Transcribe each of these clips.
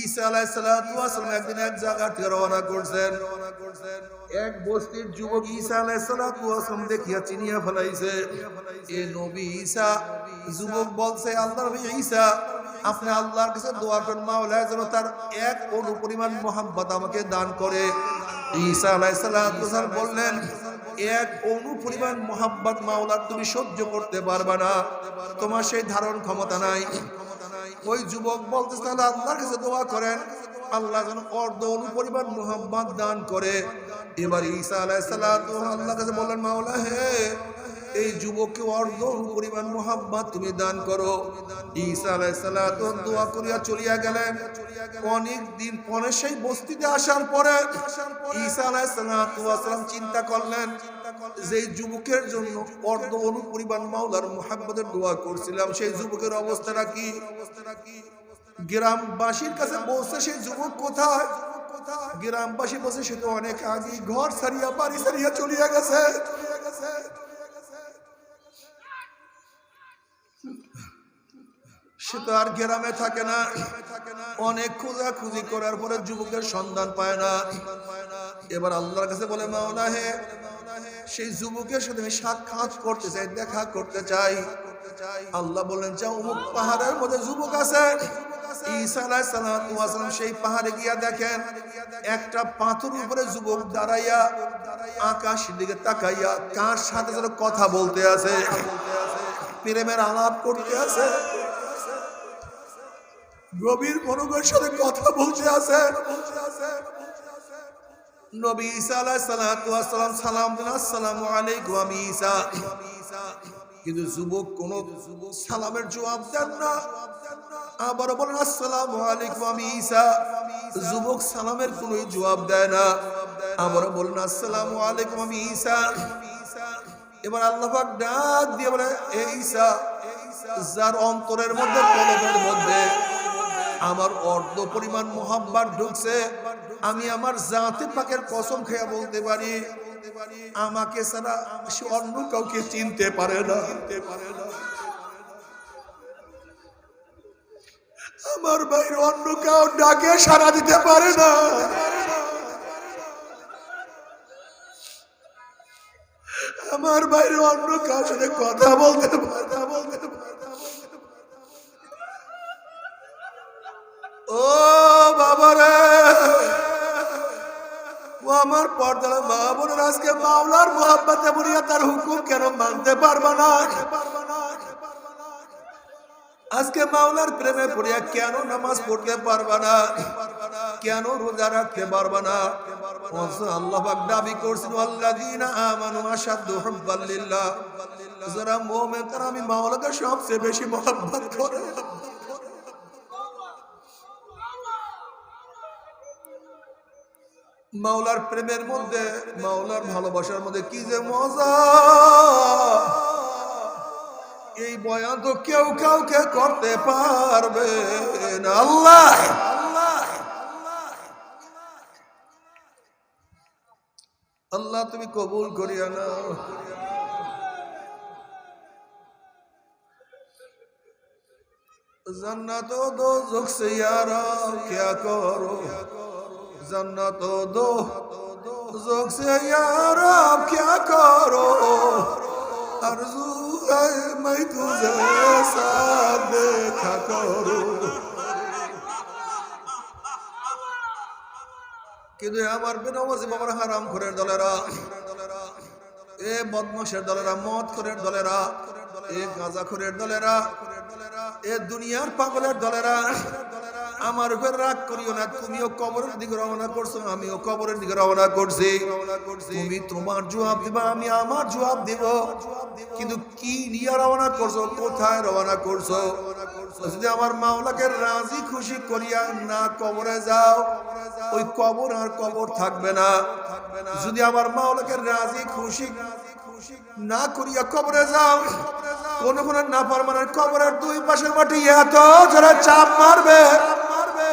ঈসা একদিন এক রওনা করছেন। এক বস্তির যুবক ঈসা ফেলাইছে আল্লাহ আপনি আল্লাহর কাছে দোয়া করেন যেন তার এক অনু পরিমাণ মোহাম্মত আমাকে দান করে। ঈসা আলাইসালাম বললেন, এক অনু পরিমাণ মোহাম্মত মাওলার তুমি সহ্য করতে পারবা না। তোমার সেই ধারণ ক্ষমতা নাই। ওই যুবক বলতে তাহলে আল্লাহর কাছে দোয়া করেন। আল্লাহ যেন অর্ধ অনুপরিমাণ মোহাম্মদ দান করে। এবার ঈসা আলাইসাল্লাম আল্লাহ কাছে বললেন, মাওলা হে, এই যুবককে অর্ধ পরিমাণ মোহাম্মদ তুমি দান করো। ঈসা আলাইসাল্লাম দোয়া করিয়া চলিয়া গেলেন। অনেক দিন পরে সেই বস্তিতে আসার পরে ঈসা আলাইসাল্লাম চিন্তা করলেন যে যুবকের জন্য অর্ধ অনুপরিমাণ মাওলার মোহাম্মদের দোয়া করছিলাম, সেই যুবকের অবস্থাটা কি? গ্রামবাসীর কাছে সেই যুবক কোথায়? গ্রামবাসী বলছে, সে তো অনেক আগে ঘর বাড়ি চলিয়া গেছে। সে তো আর গ্রামে থাকে না। অনেক খোঁজাখুঁজি করার পরে যুবকের সন্ধান পায় না। এবার আল্লাহর কাছে বলে, মাওলা হে সেই যুবকের সাথে আমি সাক্ষাৎ করতে চাই, দেখা করতে চাই। আল্লাহ বলেন যা অমুক পাহাড়ের মধ্যে যুবক আছে। সেই পাহাড়ে গিয়া দেখেন, একটা পাথর উপরে যুবক দাঁড়াইয়া আকাশের দিকে তাকাইয়া কার সাথে যেন কথা বলতে আছে, প্রেমের আলাপ করতে আছে, গভীর মনোবের সাথে কথা বলতে আছে। নবী সালাম সালাম আলাইকুম কিন্তু যুবক কোন সালামের জবাব দেন না। আবার বলেন আলাইকুম, আমি যুবক সালামের কোনো জবাব দেয় না। আবার বলেন, আসসালামু আলাইকুম, আমি ঈসা। এবার আল্লাহ ডাক দিয়ে বলে, এ ঈসা, যার অন্তরের মধ্যে কলবের মধ্যে আমার অর্ধ পরিমাণ মোহাম্মত ঢুকছে, আমি আমার জাতে পাকের কসম খেয়ে বলতে পারি, আমাকে ছাড়া অন্য কাউকে চিনতে পারে না। আমার বাইরে অন্য কাউ ডাকে সারা দিতে পারে না। আমার বাইরে অন্য কার সাথে কথা বলতে কথা বলতে আমার পর্দার মা বোনের আজকে মাওলার মোহাম্মতে বলিয়া তার হুকুম কেন মানতে পারবা না? আজকে মাওলার প্রেমে পড়িয়া কেন নামাজ পড়তে পারবা না? কেন রোজা রাখতে পারবা না? আল্লাহ পাক দাবি করছেন, আল্লাযীনা আমানু আশাদ্দু হুব্বাল লিল্লাহ। যারা মুমিন, তারা আমি মাওলাকে সবচেয়ে বেশি মহব্বত করে। মাওলার প্রেমের মধ্যে, মাওলার ভালোবাসার মধ্যে কি যে মজা। এই বয়ান তো কেউ কাউকে করতে পারবে আল্লাহ! আল্লাহ, তুমি কবুল করিয়া না জান্নাত দো যোগ সে ইয়ারা, ক্যা করো। जन्नत दो जुख से यारा क्या करो आरज़ू है मैं तुझे साथ देखा करो কিন্তু আমার বেনামাজি বাবার হারাম খোরের দলেরা এ বদমাসের দলেরা মদ খোরের দলেরা এ গাঁজা খোরের দলেরা এ দুনিয়ার পাগলের দলেরা আমার উপর রাগ করিও না, তুমিও কবরের দিকে রওনা করছ, আমিও কবরের দিকে রওনা করছি। তুমি তোমার জবাব দিবা, আমি আমার জবাব দিব। কিন্তু কি নিয়ে রওনা করছ, কোথায় রওনা করছ? যদি আমার মাওলাকে রাজি খুশি করিয়া না কবরে যাও, ওই কবর আর কবর থাকবে না। যদি আমার মাওলাকে রাজি খুশি না করিয়া কবরে যাও, কোন কোন না পারমানের কবরের দুই পাশের মাটি এত যারা চাপ মারবে।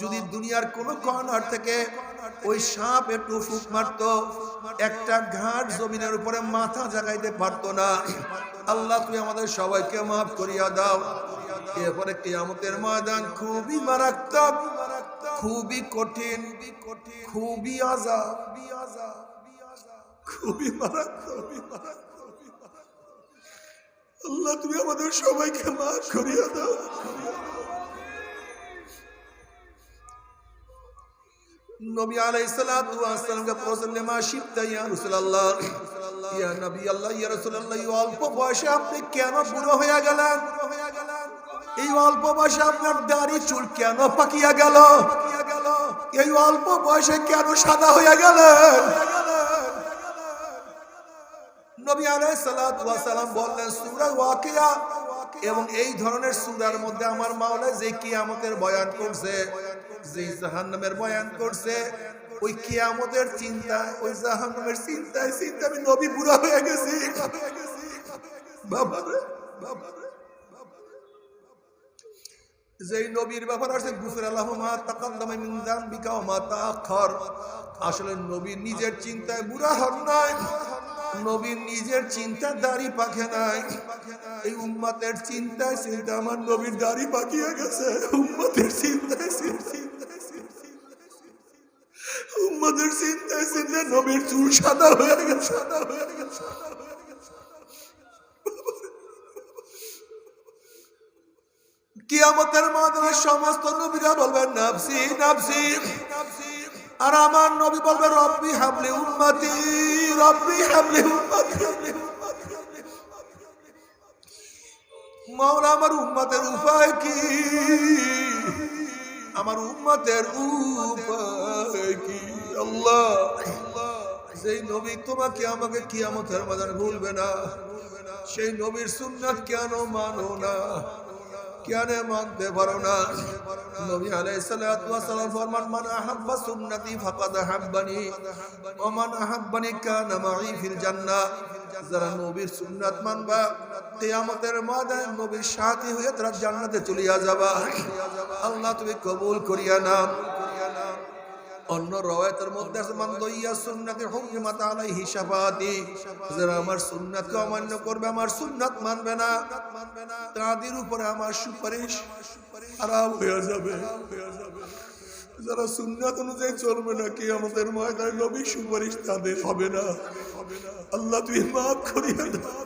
যদি দুনিয়ার কোন কর্নার থেকে ওই সাপ একটু ফুক মারত, একটা ঘাট জমিনের উপরে মাথা জাগাইতে পারতো না। আল্লাহ, তুমি আমাদের সবাইকে মাফ করিয়া দাও। এরপরে কিয়ামতের ময়দান খুবই মারাত্মক, খুবই কঠিন, খুবই আজাব খুবই আল্লাহ, তুমি আমাদের সবাইকে মাফ করিয়া দাও। নবী আলাইহিস সালাতু ওয়াস সালামকে প্রশ্ন মা শিবতা ইয়া রাসূলুল্লাহ। ইয়া নবী আল্লাহ, ইয়া রাসূলুল্লাহ, এই অল্প বয়সে আপনি কেন বুড়ো হয়ে গেলেন? এই অল্প বয়সে আপনার দাড়ি, চুল কেন পাকিয়া গেল? এই অল্প বয়সে কেন সাদা হয়ে গেলেন? নবী ওয়াস সালাম বললেন, সূরা ওয়াকিয়া এবং এই ধরনের সূরার মধ্যে আমার মাওলা যে কিয়ামতের বয়ান করছে যে জাহান্নামের বয়ান করছে, ওই কিয়ামতের চিন্তা, ওই জাহান্নামের চিন্তায় চিন্তা, আমি নবী বুড়া হয়ে গেছি। বাবা যেই নবীর ব্যাপার আছে গুফর আল্লাহ মা তাকাদ্দামা মিন মা আসলে নবী নিজের চিন্তায় বুড়া হন নাই। নবীর নিজের চিন্তা দাড়ি পাখে নাই। এই উম্মতের চিন্তায় চিন্তা আমার নবীর দাড়ি পাকিয়ে গেছে। উম্মতের চিন্তায় উম্মতের চিন্তায় চিন্তায় নবীর চুল সাদা হয়ে গেছে। সাদা হয়ে গেছে কিয়ামতের মাধ্যমে সমস্ত নবীরা বলবেন, নাফসি নাফসি। আর আমার নবী বলবে, রব্বি হাবলি উম্মতি, রব্বি হাবলি উম্মতি মাওলা আমার উম্মতের উপায় কি? আমার উম্মতের উপায় কি? আল্লাহ সেই নবী তোমাকে আমাকে কিয়ামতের মাদার ভুলবে না, সেই নবীর সুন্নাত কেন মানো না? কেন মানতে পারো না। নবী আলাইহিস সালাতু ওয়াস সালাম ফরমান, মান আহাব্বা সুন্নতি ফাকাদ আহাব্বানি, ওয়া মান আহাব্বানি কানা মাই ফিল জান্নাহ। যারা নবীর সুন্নাত মানবা, কিয়ামতের ময়দানে নবীর সাথী হয়ে তারা জান্নাতে চলিয়া যাবা। আল্লাহ তুমি কবুল করিয়া নাম অন্য রওয়ায়াতের মধ্যে আছে, মান দইয়া সুন্নতি হুকমাত আলাইহি শাফাতি। যারা আমার সুন্নাতকে অমান্য করবে, আমার সুন্নাত মানবে না। তাদের উপরে আমার সুপারিশ খারাপ হয়ে যাবে। যারা সুন্নাত অনুযায়ী চলবে না কি আমাদের ময়দানে নবী সুপারিশ তাদের হবে না। আল্লাহ তুই মাফ করিয়া দাও।